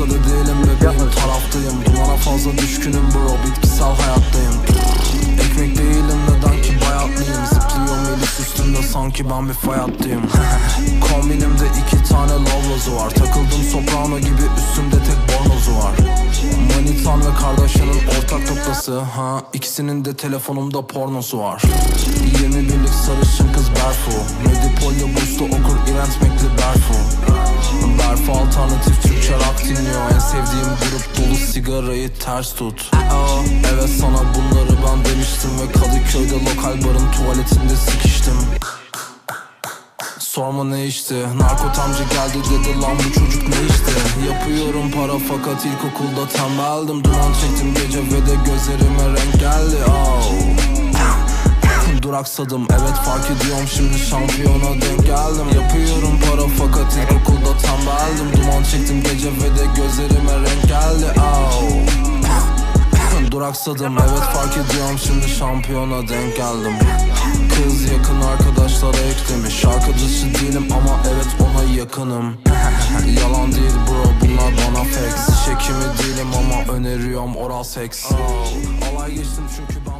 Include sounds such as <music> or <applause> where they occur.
ortada değilim bebeğim Taraftayım. Dumana fazla düşkünüm bro Bitkisel hayattayım. Ekmek değilim neden ki bayatlıyım. Zıplıyorum elis üstünde sanki ben bir fay hattıyım <laughs> Kombinimde iki tane lavlozu var. Takıldım soprano gibi üstümde tek bornozu var. Manitan ve Kardashian'ın ortak noktası ha? İkisinin de telefonumda pornosu var. 21'lik sarışın kız Berfu. Medipol'de burslu okur İrent Mekli sevdiğim grup dolu sigarayı ters tut. Evet sana bunları ben demiştim Ve Kadıköy'de lokal barın tuvaletinde sikiştim. Sorma ne içti Narkotamcı geldi dedi lan bu çocuk ne içti Yapıyorum para fakat ilkokulda tembeldim. Duman çektim gece ve de gözlerime renk geldi. Duraksadım evet fark ediyorum. Şimdi şampiyona denk geldim. Yapıyorum para fakat gece ve de gözlerime renk geldi. Oh. <coughs> Duraksadım evet fark ediyorum. Şimdi şampiyona denk geldim. Kız yakın arkadaşlara eklemiş. Arkadaşı değilim ama evet ona yakınım. Yalan değil bro bunlar bana fake Şekimi değilim ama öneriyorum oral seks. Alay geçtim çünkü ben